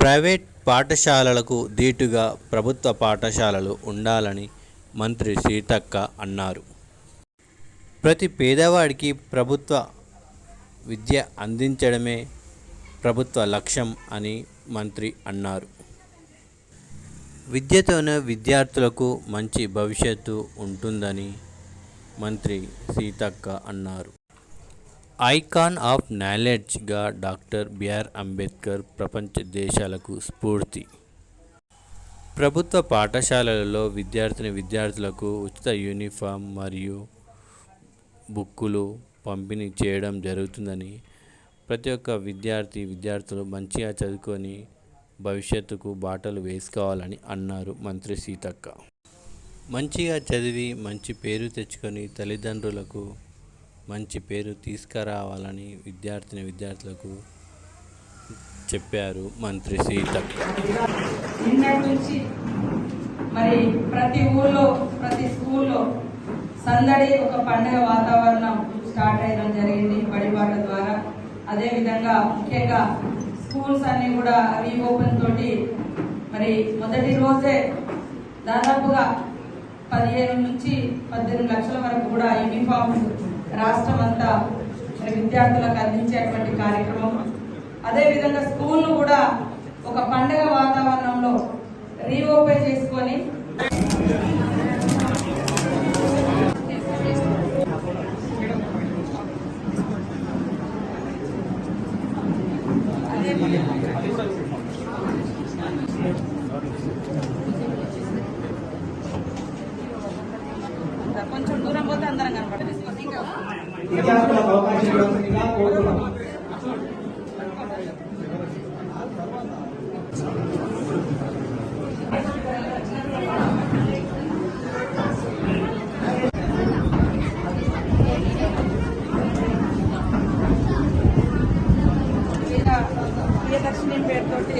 Private పాఠశాలలకు దీటుగా ప్రభుత్వ పాఠశాలలు ఉండాలని మంత్రి సీతక్క అన్నారు. ప్రతి పేదవాడికి ప్రభుత్వ విద్య అందించడమే ప్రభుత్వ లక్ష్యం అని మంత్రి అన్నారు. విద్యతోనే విద్యార్థులకు మంచి భవిష్యత్తు ఉంటుందని మంత్రి సీతక్క అన్నారు. ఐకాన్ ఆఫ్ నాలెడ్జ్గా డాక్టర్ బిఆర్ అంబేద్కర్ ప్రపంచ దేశాలకు స్ఫూర్తి. ప్రభుత్వ పాఠశాలలలో విద్యార్థిని విద్యార్థులకు ఉచిత యూనిఫామ్ మరియు బుక్కులు పంపిణీ చేయడం జరుగుతుందని ప్రతి ఒక్క విద్యార్థి విద్యార్థులు మంచిగా చదువుకొని భవిష్యత్తుకు బాటలు వేసుకోవాలని అన్నారు మంత్రి సీతక్క. మంచిగా చదివి మంచి పేరు తెచ్చుకొని తల్లిదండ్రులకు మంచి పేరు తీసుకురావాలని విద్యార్థిని విద్యార్థులకు చెప్పారు మంత్రి సీత నిన్నటి నుంచి మరి ప్రతి ఊళ్ళో ప్రతి స్కూల్లో సందడి ఒక పండుగ వాతావరణం స్టార్ట్ అయ్యడం జరిగింది బడిబాట ద్వారా. అదే విధంగా ముఖ్యంగా స్కూల్స్ అన్ని కూడా రీఓపెన్ తోటి మరి మొదటి రోజే దాదాపుగా పదిహేను నుంచి పద్దెనిమిది లక్షల వరకు కూడా యూనిఫామ్స్ రాష్ట్రం అంతా మరి విద్యార్థులకు అందించేటువంటి కార్యక్రమం. అదేవిధంగా స్కూల్ను కూడా ఒక పండగ వాతావరణంలో రీఓపెన్ చేసుకొని కొంచెం దూరం పోతే అందరం కనపడదు విద్యార్థులకు అవకాశం ఇవ్వాల్సిందిగా కోరుతున్నాం ప్రియదర్శిని పేరుతోటి